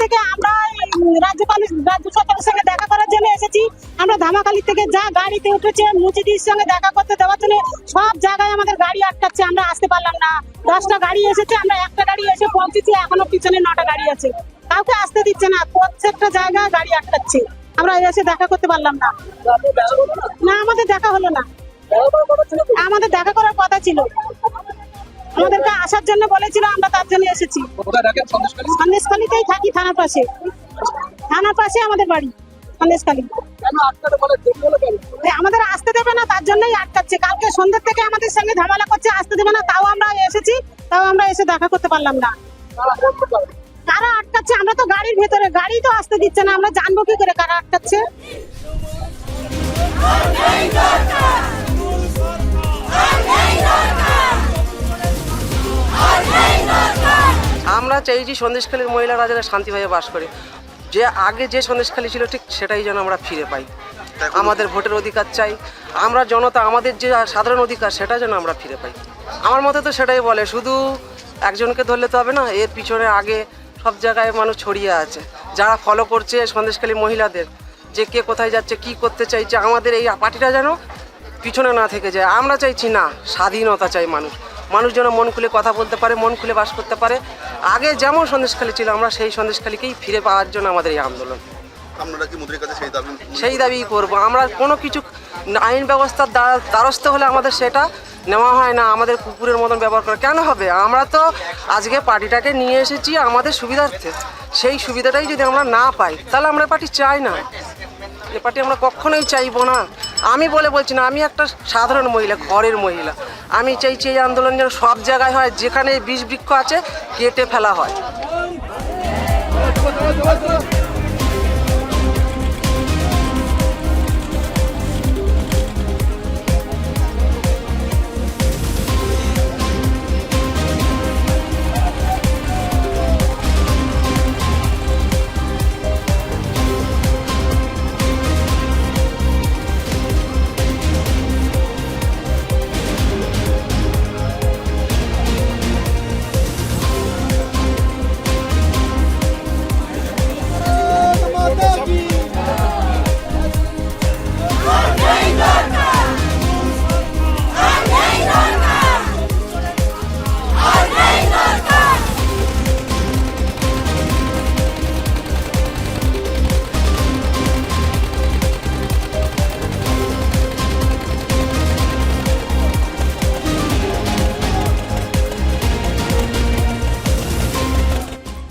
থেকে আমরা রাজ্যপাল রাজ্য সরকারের সঙ্গে দেখা করার জন্য এসেছি। আমরা ধামাখালি থেকে যা গাড়িতে উঠেছে মুচিদির সঙ্গে দেখা করতে দেওয়ার জন্য সব জায়গায় আমাদের গাড়ি আটকাচ্ছে, আমরা আসতে পারলাম না। দশটা গাড়ি এসেছে, আমরা একটা গাড়ি এসে পৌঁছেছি, এখনও পিছনে নটা গাড়ি আছে। কাউকে আসতে দিচ্ছে না, প্রত্যেকটা জায়গায় গাড়ি আটকাচ্ছে। আমরা এসে দেখা করতে পারলাম না। না, আমাদের দেখা হলো না। আমাদের দেখা করার কথা ছিল। আমাদেরকে আসার জন্য বলেছিল, আমরা তার জন্য এসেছি। সন্দেশখালিতেই থাকি, থানার পাশে। থানার পাশে আমাদের বাড়ি সন্দেশখালি তাই আমাদের আসতে দেবে না, তার জন্যই আটকাচ্ছে। কালকে সন্ধ্যের থেকে আমাদের সঙ্গে ঝামেলা করছে, আসতে দেবে না, তাও আমরা এসেছি, তাও আমরা এসে দেখা করতে পারলাম না। কারা আটকাচ্ছে? আমরা তো গাড়ির ভেতরে, গাড়ি তো আসতে দিচ্ছে না, আমরা জানব কি করে কারা আটকাচ্ছে? আমরা চাইছি সন্দেশখালীর মহিলারা যেন শান্তিভাবে বাস করে। যে আগে যে সন্দেশখালী ছিল ঠিক সেটাই যেন আমরা ফিরে পাই। আমাদের ভোটের অধিকার চাই। আমরা জনতা আমাদের যে সাধারণ অধিকার সেটা যেন আমরা ফিরে পাই। আমার মতে তো সেটাই বলে শুধু একজনকে ধরলে তো হবে না এর পিছনে আগে সব জায়গায় মানুষ ছড়িয়ে আছে। যারা ফলো করছে সন্দেশখালী মহিলাদের যে কে কোথায় যাচ্ছে কি করতে চাইছে আমাদের এই পার্টিটা যেন পিছনে না থেকে যায়। আমরা চাইছি না স্বাধীনতা চাই মানুষ। মানুষ যেন মন খুলে কথা বলতে পারে মন খুলে বাস করতে পারে। আগে যেমন সন্দেশখালী ছিল আমরা সেই সন্দেশখালীকেই ফিরে পাওয়ার জন্য আমাদের এই আন্দোলন। আপনারা কি মোদির কাছে সেই দাবি সেই দাবি করব। আমরা কোনো কিছু আইন ব্যবস্থার দ্বারা- দ্বারস্থ হলে আমাদের সেটা নেওয়া হয় না আমাদের কুকুরের মতন ব্যবহার করা। কেন হবে? আমরা তো আজকে পার্টিটাকে নিয়ে এসেছি আমাদের সুবিধার্থে। সেই সুবিধাটাই যদি আমরা না পাই তাহলে আমরা পার্টি চাই না। এ পার্টি আমরা কখনোই চাইব না। আমি বলে বলছি না আমি একটা সাধারণ মহিলা ঘরের মহিলা। আমি চাইছি এই আন্দোলন যেন সব জায়গায় হয়, যেখানে বিষ বৃক্ষ আছে, কেটে ফেলা হয়।